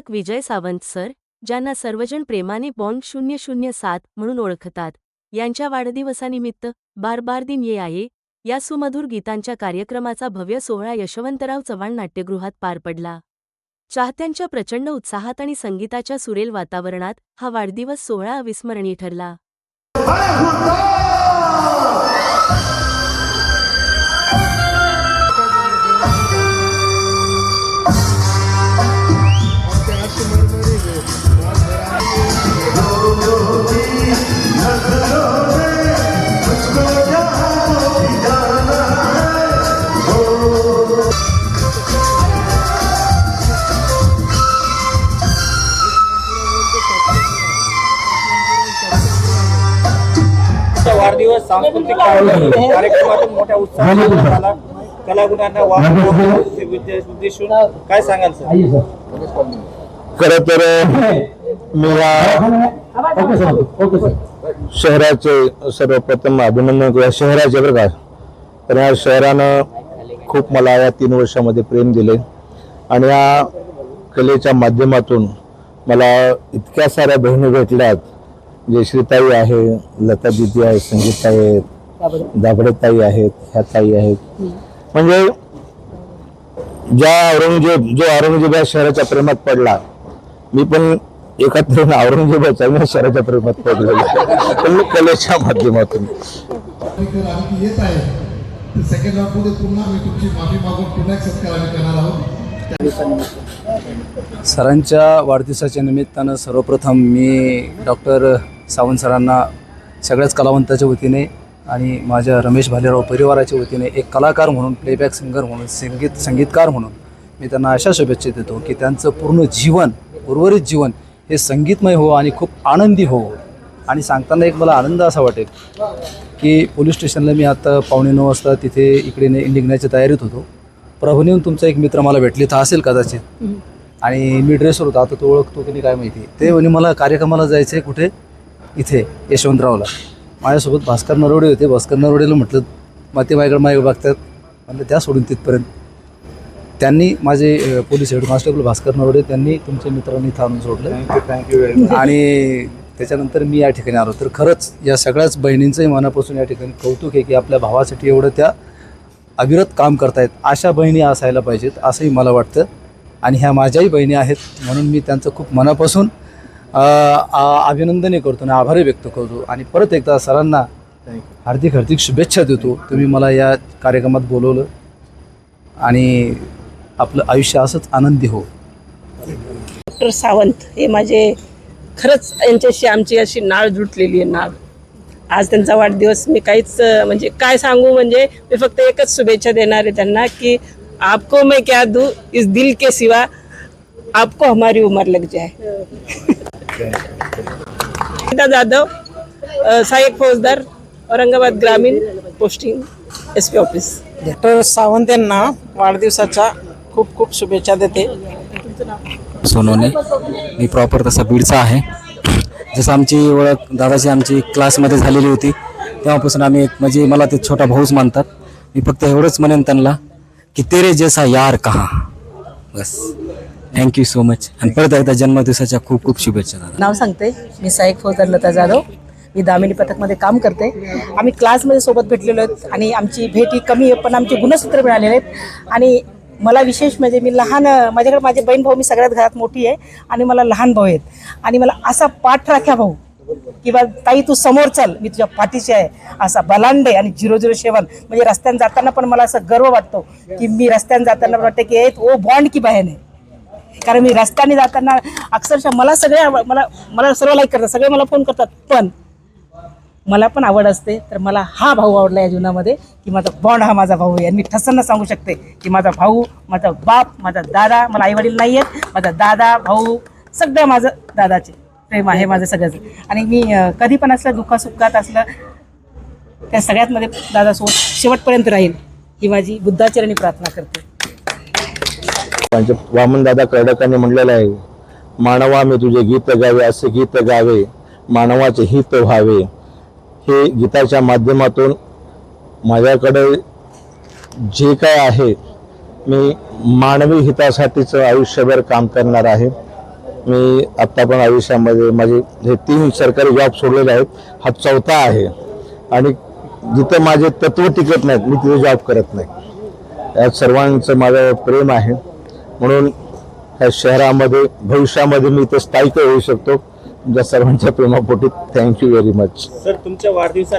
गायक विजय सावंत सर ज्यांना सर्वजण प्रेमाने बॉन्ड शून्य शून्य सात म्हणून ओळखतात. यांच्या वाढदिवसानिमित्त बार बार दिन ये आहे. या सुमधुर गीतांच्या कार्यक्रमाचा भव्य सोहळा यशवंतराव चव्हाण नाट्यगृहात पार पडला. चाहत्यांच्या प्रचंड उत्साहात आणि संगीताच्या सुरेल वातावरणात हा वाढदिवस सोहळा अविस्मरणीय ठरला. वाढदिवस सांस्कृतिक कार्यक्रम- कार्यक्रमातून मोठ्या उत्साहात झाला कलागुणांना वाढ उद्देशून काय सांगाल सर? खर तर मी शहराचे सर्वप्रथम अभिनंदन करूया शहराचे बरं का. तर या शहरानं खूप मला या तीन वर्षामध्ये प्रेम दिले. आणि या कलेच्या माध्यमातून मला इतक्या साऱ्या बहिणी भेटल्यात. जयश्रीताई आहे लता दिदी आहे संगीताई आहेत दाभडे ताई आहेत ह्या ताई आहेत. म्हणजे ज्या औरंगजेब जो औरंगजेब या शहराच्या प्रेमात पडला मी पण एका तरुण औरंगजेबाच्या मी शहराच्या प्रेमात पडलेलो आहे. पण मी कलेच्या माध्यमातून. तर आम्ही येत आहे तर सेकंड राऊंडमध्ये पुन्हा मी तुमची माफी मागून पुन्हा एक सत्कार आम्ही करणार आहोत सरांच्या वाढदिवसाच्या निमित्तानं सर्वप्रथम मी डॉक्टर सावंत सरांना सगळ्याच कलावंताच्या वतीने आणि माझ्या रमेश भालेराव परिवाराच्या वतीने एक कलाकार म्हणून प्लेबॅक सिंगर म्हणून संगीत संगीतकार म्हणून मी त्यांना अशा शुभेच्छा देतो की त्यांचं पूर्ण जीवन उर्वरित जीवन हे संगीतमय हो आणि खूप आनंदी हो. आणि सांगताना एक मला आनंद असा वाटेल की पोलीस स्टेशनला मी आता पावणे नऊ वाजता तिथे इकडे ने- निघण्याच्या तयारीत होतो. प्रभूनेहून तुमचा एक मित्र मला भेटले तर असेल कदाचित. आणि मी ड्रेसवर होतो. आता तो ओळखतो की नाही काय माहिती. ते म्हणे मला कार्यक्रमाला जायचं आहे कुठे? इथे यशवंतरावला. माझ्यासोबत भास्कर नरोडे होते. भास्कर नरोडेला म्हटलं मग ते माझ्याकडे मागे बघतात. म्हणलं त्या सोडून तिथपर्यंत. त्यांनी माझे police head constable Bhaskar Narode त्यांनी तुमच्या मित्रांनी आणून सोडलं. थँक्यू आणि त्याच्यानंतर मी या ठिकाणी आलो. तर खरंच या सगळ्याच बहिणींचंही मनापासून या ठिकाणी कौतुक आहे की आपल्या भावासाठी एवढं त्या अविरत काम करतायत. अशा बहिणी असायला पाहिजेत असंही मला वाटतं. आणि ह्या माझ्याही बहिणी आहेत म्हणून मी त्यांचं खूप मनापासून अभिनंदनही करतो आणि आभारही व्यक्त करतो. आणि परत एकदा सरांना हार्दिक हार्दिक शुभेच्छा देतो. तुम्ही मला या कार्यक्रमात बोलवलं आणि आपलं आयुष्य असंच आनंदी हो. डॉक्टर सावंत हे माझे खरंच यांच्याशी आमची अशी नाळ जुटलेली आहे नाळ. आज त्यांचा वाढदिवस मी काहीच म्हणजे काय सांगू म्हणजे मी फक्त एकच शुभेच्छा देणार आहे त्यांना की आपको मैं क्या दू इस दिल के सिवा आपको हमारी उमर लग जाए. गीता जाधव अं, सहाय्यक फौजदार औरंगाबाद ग्रामीण posting S P office. Doctor Sawant यांना वाढदिवसाच्या खूप खूप शुभेच्छा देते. सोनवणे मी प्रॉपर तसा बीडचा आहे. जसं आमची ओळख दादाची आमची क्लासमध्ये झालेली होती तेव्हापासून आम्ही एक म्हणजे मला ते छोटा भाऊच मानतात. मी फक्त एवढंच म्हणेन त्यांना की तेरे जैसा यार कहा? बस. थँक्यू सो मच आणि परत एकदा जन्मदिवसाच्या खूप खूप शुभेच्छा दादा. नाव सांगते. मी साईक फौजदार लता जाधव. मी दामिनी पथकमध्ये काम करते. आम्ही क्लासमध्ये सोबत भेटलेलो आहेत आणि आमची भेट ही कमी आहे पण आमचे गुणसूत्र मिळालेले आहेत. आणि मला विशेष म्हणजे मी लहान माझ्याकडे माझे बहीण भाऊ मी सगळ्यात घरात मोठी आहे आणि मला लहान भाऊ आहेत. आणि मला असा पाठ राख्या भाऊ किंवा ताई तू समोर चल मी तुझ्या पाठीशी आहे. असा बलांडे आणि झिरो झिरो सेवन. म्हणजे रस्त्याने जाताना पण मला असं गर्व वाटतो की मी रस्त्याने जाताना वाटतं की ओ बॉन्ड की बहन आहे. कारण मी रस्त्याने जाताना अक्षरशः मला सगळे मला मला सर्व लाईक करतात सगळे मला फोन करतात. पण मला पण आवड असते तर मला हा भाऊ आवडला या जीवनामध्ये की माझा बॉन्ड हा माझा भाऊ आहे. आणि मी ठसन्न सांगू शकते की माझा भाऊ माझा बाप माझा दादा मला आईवडील नाही आहेत माझा दादा भाऊ सगळं माझं दादाचे. प्रेम आहे माझं सगळंच. आणि मी कधी पण असलं दुःखासुखात असलं त्या सगळ्यात मध्ये दादासोबत शेवटपर्यंत राहील ही माझी बुद्धाचरणी प्रार्थना करते. म्हणजे वामन दादा कर्डकांनी म्हणलेलं आहे मानवा मी तुझे गीत गावे असे गीत गावे मानवाचे हित व्हावे. हे गीताच्या माध्यमातून माझ्याकडे जे काय आहे मी मानवी हितासाठीचं आयुष्यभर काम करणार आहे. मी आत्ता पण आयुष्यामध्ये माझे हे तीन सरकारी जॉब सोडलेले आहेत. हा चौथा आहे. आणि जिथं माझे तत्व टिकत नाहीत मी तिथे जॉब करत नाही. यात सर्वांचं माझं प्रेम आहे. म्हणून ह्या शहरामध्ये भविष्यामध्ये मी इथं स्थायिक होऊ शकतो. तुमच्या सर्वांच्या प्रेमापोटी thank you very much sir तुमच्या वाढदिवसा